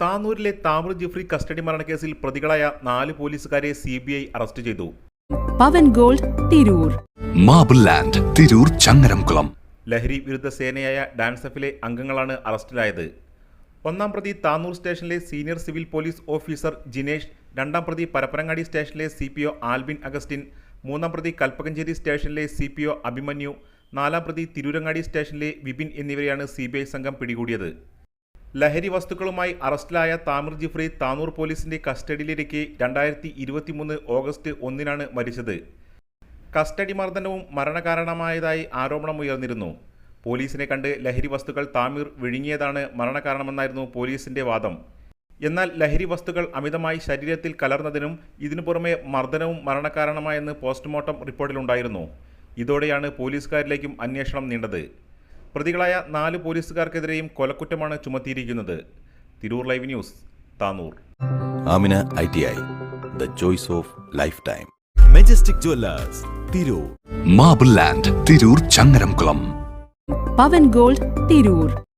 താനൂരിലെ Thamir Jifri custody മരണക്കേസിൽ പ്രതികളായ നാല് പോലീസുകാരെ സി ബി ഐ അറസ്റ്റ് ചെയ്തു. Pavan gold Tirur. Marble land Tirur Changaramkulam. ലഹരി വിരുദ്ധ സേനയായ ഡാൻസഫിലെ അംഗങ്ങളാണ് അറസ്റ്റിലായത്. ഒന്നാം പ്രതി താനൂർ സ്റ്റേഷനിലെ senior civil police officer Jinesh രണ്ടാം പ്രതി പരപ്പനങ്ങാടി സ്റ്റേഷനിലെ C P O Albin Augustine മൂന്നാം പ്രതി കൽപ്പകഞ്ചേരി സ്റ്റേഷനിലെ സി പി ഒ അഭിമന്യു നാലാം പ്രതി തിരൂരങ്ങാടി സ്റ്റേഷനിലെ വിപിൻ എന്നിവരെയാണ് സി ബി ഐ സംഘം പിടികൂടിയത്. ലഹരി വസ്തുക്കളുമായി അറസ്റ്റിലായ താമിർ ജിഫ്രി താനൂർ പോലീസിന്റെ കസ്റ്റഡിയിലിരിക്കെ രണ്ടായിരത്തി ഇരുപത്തിമൂന്ന് ഓഗസ്റ്റ് ഒന്നിനാണ് മരിച്ചത്. കസ്റ്റഡി മർദ്ദനവും മരണകാരണമായതായി ആരോപണമുയർന്നിരുന്നു പോലീസിനെ കണ്ട് ലഹരി വസ്തുക്കൾ താമീർ വിഴുങ്ങിയതാണ് മരണകാരണമെന്നായിരുന്നു പോലീസിന്റെ വാദം. എന്നാൽ ലഹരി വസ്തുക്കൾ അമിതമായി ശരീരത്തിൽ കലർന്നതിനും ഇതിനു പുറമെ മർദ്ദനവും മരണകാരണമായെന്ന് പോസ്റ്റ്മോർട്ടം റിപ്പോർട്ടിലുണ്ടായിരുന്നു. ഇതോടെയാണ് പോലീസുകാരിലേക്കും അന്വേഷണം നീണ്ടത്. പ്രതികളായ നാല് പോലീസുകാർക്കെതിരെയും കൊലക്കുറ്റമാണ് ചുമത്തിയിരിക്കുന്നത്. Tirur live news Tanur. Amina I T I. The choice of life time. Majestic jewellers Tirur. Marble land Tirur Changaramkulam. Pavan gold Tirur.